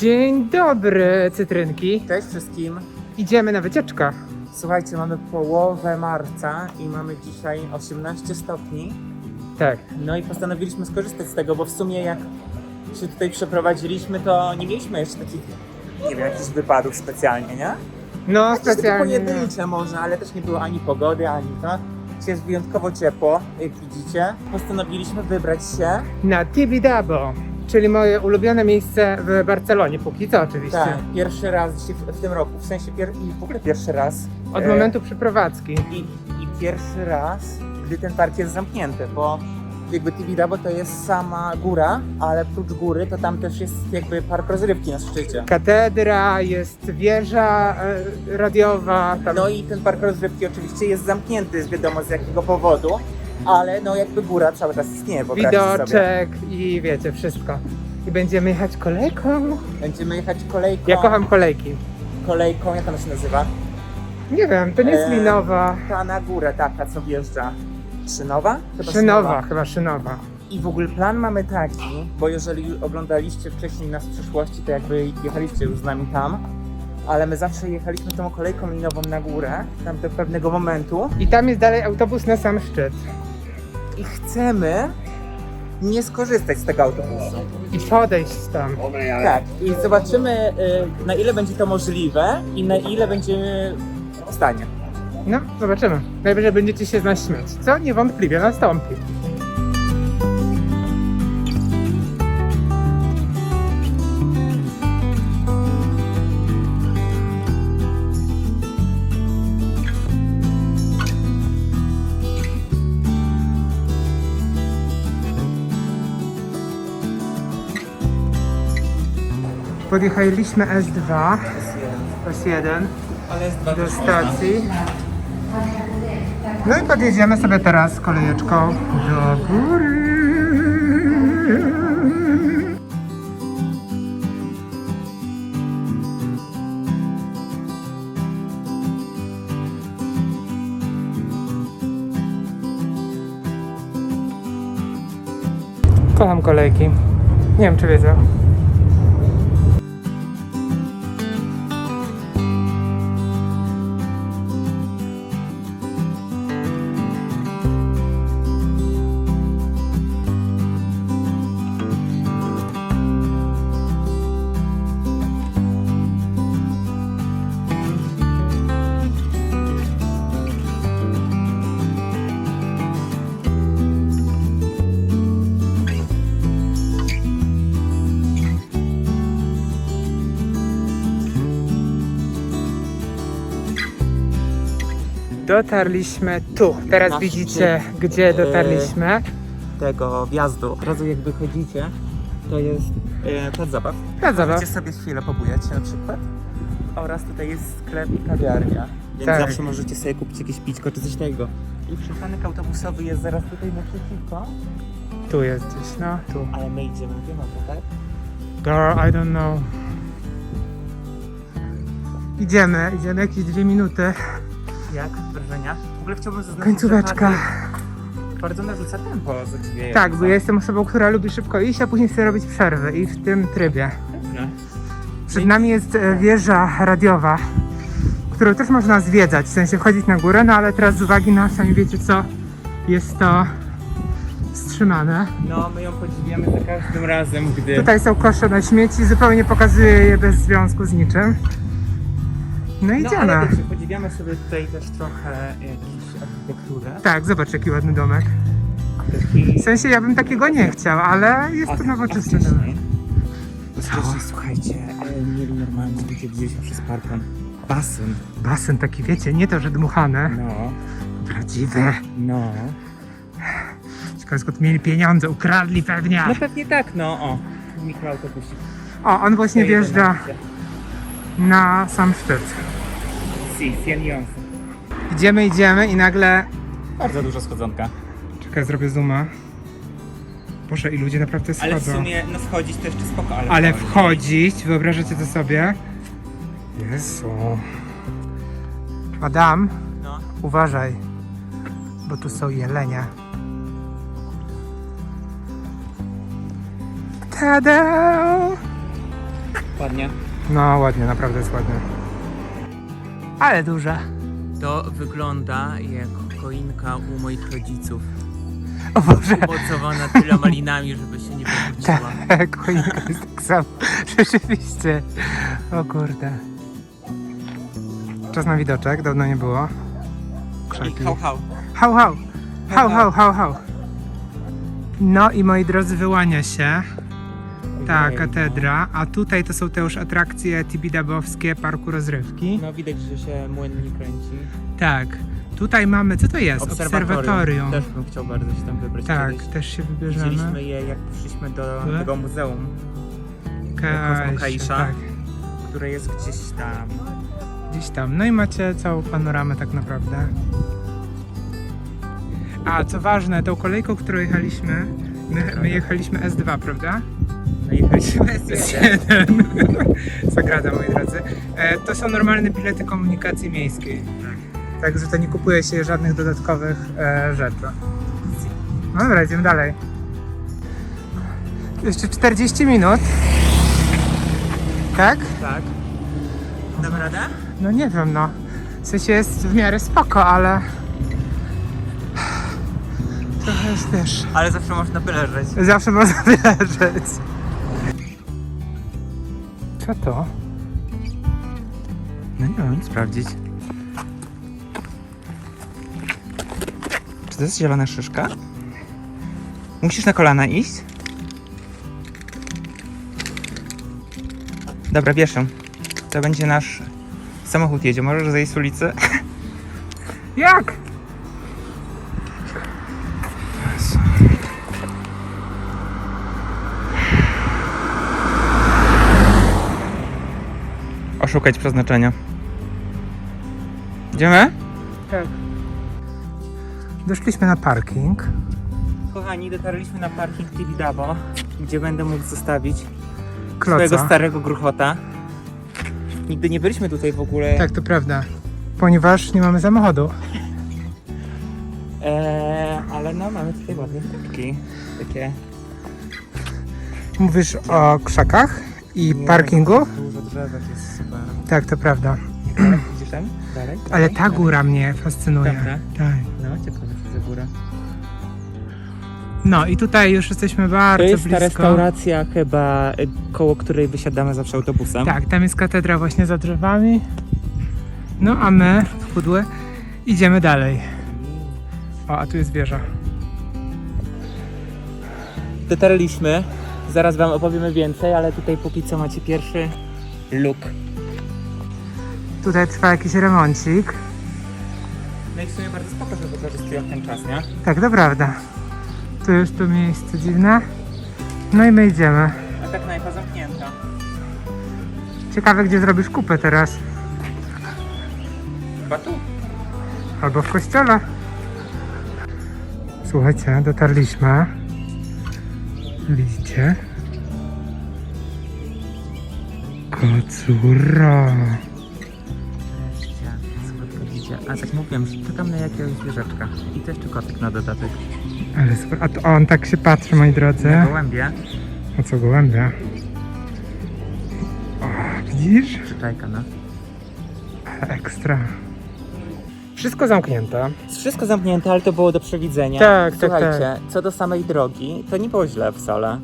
Dzień dobry, cytrynki. Cześć wszystkim. Idziemy na wycieczkę. Słuchajcie, mamy połowę marca i mamy dzisiaj 18 stopni. Tak. No i postanowiliśmy skorzystać z tego, bo w sumie jak się tutaj przeprowadziliśmy, to nie mieliśmy jeszcze takich, nie wiem, jakichś wypadów specjalnie, nie? No, Jakieś specjalnie. pojedyncze może, ale też nie było ani pogody, ani to. Dzisiaj jest wyjątkowo ciepło, jak widzicie. Postanowiliśmy wybrać się. Na Tibidabo, czyli moje ulubione miejsce w Barcelonie, póki co oczywiście. Tak, pierwszy raz dzisiaj w, w tym roku, w sensie pier- i w ogóle pierwszy raz. Od e, momentu przeprowadzki. I, I pierwszy raz, gdy ten park jest zamknięty, bo jakby Tibidabo to jest sama góra, ale prócz góry to tam też jest jakby park rozrywki na szczycie. Katedra, jest wieża e, radiowa. Tam No i ten park rozrywki oczywiście jest zamknięty, z wiadomo z jakiego powodu, ale no jakby góra cały czas istnieje, wyobraźcie sobie. widoczek i wiecie, wszystko. I będziemy jechać kolejką. Będziemy jechać kolejką, Ja kocham kolejki. kolejką, jak ona się nazywa? Nie wiem, to nie jest Eee, linowa. Ta na górę taka, co wjeżdża. Szynowa? Chyba Szynowa, chyba szynowa. I w ogóle plan mamy taki, bo jeżeli oglądaliście wcześniej nas w przeszłości, to jakby jechaliście już z nami tam, ale my zawsze jechaliśmy tą kolejką linową na górę, tam do pewnego momentu I tam jest dalej autobus na sam szczyt. I chcemy nie skorzystać z tego autobusu. I podejść tam. Tak, i zobaczymy y, na ile będzie to możliwe i na ile będziemy w stanie. No, zobaczymy. Najwyżej będziecie się z nas śmiać. Co niewątpliwie nastąpi. Podjechaliśmy S2, S1 Ale jest do stacji. No i podjedziemy sobie teraz kolejeczką do góry. Kocham kolejki. Nie wiem, czy wiedzą. Dotarliśmy tu. Teraz Na widzicie, szczyt, gdzie e, dotarliśmy. tego wjazdu. Od razu jak wychodzicie, to jest e, plac zabaw. Na zabaw. Możecie sobie chwilę pobujać na przykład. Oraz tutaj jest sklep i kawiarnia. Więc Tak. zawsze możecie sobie kupić jakieś pićko czy coś takiego. I przystanek autobusowy jest zaraz tutaj naprzeciwko, Tu jest gdzieś, no tu. ale my idziemy kierunku, tak? Girl, I don't know. Idziemy, idziemy jakieś dwie minuty. Jak wrażenia? W ogóle chciałbym zaznaczyć, Końcóweczka. że bardzo narzuca tempo zadziwieje. Tak, bo ja jestem osobą, która lubi szybko iść, a później sobie robić przerwy i w tym trybie. Przed nami jest e, wieża radiowa, którą też można zwiedzać, w sensie wchodzić na górę, no ale teraz z uwagi na, sami wiecie co, jest to wstrzymane. No, my ją podziwiamy za każdym razem, gdy... Tutaj są kosze na śmieci, zupełnie pokazuję je bez związku z niczym. No No, idziemy. ale wiecie, podziwiamy sobie tutaj też trochę jakąś architekturę. Tak, zobacz jaki ładny domek. Taki... W sensie ja bym takiego nie chciał, ale jest to nowoczesny domek. Wcześniej, słuchajcie, e, mieli normalnie ludzie gdzieś przez parkon basen. Basen taki, wiecie, nie to, że dmuchane, No, prawdziwe. no. Ciekawe skąd mieli pieniądze, ukradli pewnie. No pewnie tak, no o. Mikroautobusik. O, on właśnie wjeżdża na sam szczyt. Si, Sienion. Idziemy, idziemy i nagle... Bardzo dużo schodzonka. Czekaj, zrobię zooma. Boże, i ludzie naprawdę schodzą. Ale w sumie, no schodzić to jeszcze spoko, ale... Ale wchodzić- wchodzić, wyobrażacie to sobie? Jezu. Adam, No. uważaj, bo tu są jelenie. Tada! ładnie. No ładnie, naprawdę jest ładnie. Ale duża. To wygląda jak choinka u moich rodziców. O Boże, Umocowana tyloma linami, żeby się nie wywróciła. tak, choinka jest tak samo. Rzeczywiście. O kurde. Czas na widoczek, dawno nie było. I Krzaki. hał, hał. Hał, hał. Hał, hał, hał, hał. No i moi drodzy, wyłania się ta katedra, a tutaj to są te już atrakcje tibidabowskie Parku Rozrywki. No widać, że się młyn nie kręci. Tak. Tutaj mamy, co to jest? Obserwatorium. Też bym chciał bardzo się tam wybrać Tak, kiedyś. też się wybierzemy. Widzieliśmy je jak przyszliśmy do Które? tego muzeum, Kaisza. tak, które jest gdzieś tam. gdzieś tam. No i macie całą panoramę tak naprawdę. A, co ważne, tą kolejką, którą jechaliśmy, my, my jechaliśmy S2, prawda? No i jechaliśmy S1. Zagrada, moi drodzy. E, to są normalne bilety komunikacji miejskiej. Także to nie kupuje się żadnych dodatkowych e, rzeczy. No dobra, idziemy dalej. Jeszcze 40 minut. Tak? Tak. Dam radę? No nie wiem, no. W sensie jest w miarę spoko, ale... Trochę jest, wiesz... Ale zawsze można wyleżeć. Zawsze można wyleżeć. Co to? No nie sprawdzić. Czy to jest zielona szyszka? Musisz na kolana iść? Dobra, bierz ją. To będzie nasz samochód jedzie. Możesz zejść z ulicy? Jak? Oszukać przeznaczenia. Idziemy? Tak. Doszliśmy na parking. Kochani, dotarliśmy na parking Tibidabo, gdzie będę mógł zostawić swojego Kloca. starego gruchota. Nigdy nie byliśmy tutaj w ogóle. Tak, to prawda. Ponieważ nie mamy samochodu. Eee, ale no, mamy tutaj ładne kroczki. Takie. Mówisz o krzakach i Nie, parkingu? Dużo drzewek jest super. Tak, to prawda. Ale Widzisz tam? Dalej? Ale Dalej? ta góra mnie fascynuje. Prawda? Tak. No, ciekawe, co za góra. No i tutaj już jesteśmy To bardzo jest ta blisko. restauracja chyba, y, koło której wysiadamy zawsze autobusem. Tak, tam jest katedra właśnie za drzewami. No a my w pudły idziemy dalej. O, a tu jest wieża. Dotarliśmy. Zaraz wam opowiemy więcej, ale tutaj póki co macie pierwszy look. Tutaj trwa jakiś remoncik. No i w sumie bardzo spoko, że wykorzystują ten czas, nie? Tak, to prawda. Tu jest tu miejsce dziwne. No i my idziemy. A tak knajpa zamknięta. Ciekawe, gdzie zrobisz kupę teraz. Chyba tu. Albo w kościele. Słuchajcie, dotarliśmy. Widzicie? Kocura. Widzicie. A tak mówiłem, że czekam na jakiegoś zwierzaczka. I to jeszcze kotek na dodatek. Ale super. A to on tak się patrzy, moi drodzy. Na gołębie. O co gołębia? O, widzisz? Przyczajka, no. Ekstra. Wszystko zamknięte. Wszystko zamknięte, ale to było do przewidzenia. Tak, tak, Słuchajcie, co do samej drogi, to nie było źle wcale.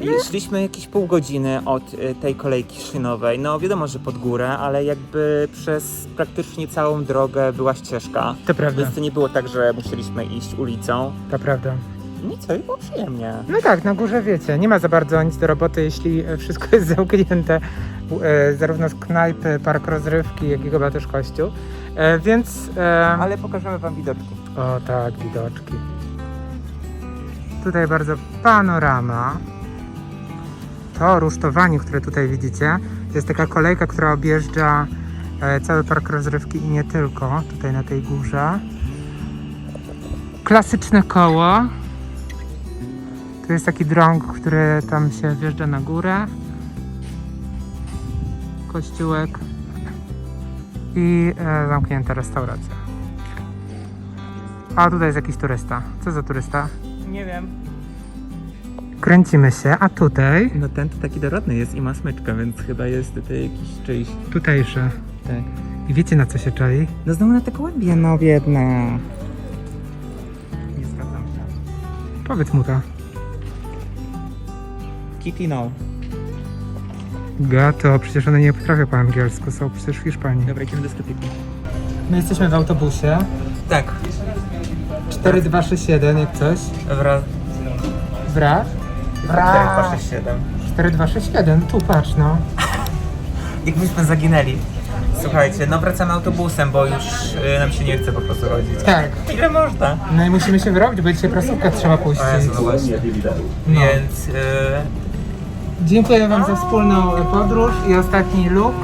I Szliśmy jakieś pół godziny od y, tej kolejki szynowej. No wiadomo, że pod górę, ale jakby przez praktycznie całą drogę była ścieżka. To prawda, Więc to nie było tak, że musieliśmy iść ulicą. to prawda. No i co, i było przyjemnie. No tak, na górze wiecie, nie ma za bardzo nic do roboty, jeśli e, wszystko jest zamknięte, e, zarówno z knajpy, park rozrywki, jak i chyba też kościół. E, więc... E, Ale pokażemy wam widoczki. O tak, widoczki. Tutaj bardzo panorama. To rusztowanie, które tutaj widzicie, to jest taka kolejka, która objeżdża e, cały park rozrywki i nie tylko, tutaj na tej górze. Klasyczne koło. Tu jest taki drąg, który tam się wjeżdża na górę. Kościółek. I e, zamknięta restauracja. A tutaj jest jakiś turysta. Co za turysta? Nie wiem. Kręcimy się, a tutaj, No ten to taki dorodny jest i ma smyczkę, więc chyba jest tutaj jakiś czyjś. tutejszy. Tak. I wiecie na co się czai? No znowu na te gołębie, no biedne. Nie zgadzam się. Powiedz mu to. Kitty no. Gato, przecież one nie potrafią po angielsku, są przecież w Hiszpanii. Dobra, idziemy do sklepiku. My jesteśmy w autobusie. Tak. 4261, jak coś. Wraz. Wra? Tak, 267. 4261, tu patrz no. Jakbyśmy zaginęli. Słuchajcie, no wracamy autobusem, bo już y, nam się nie chce po prostu rodzić. Tak. Ile można? No i musimy się wyrobić, bo dzisiaj prasówkę trzeba puścić. O Jezu, no właśnie. No. Więc y, Dziękuję Wam za wspólną podróż i ostatni look.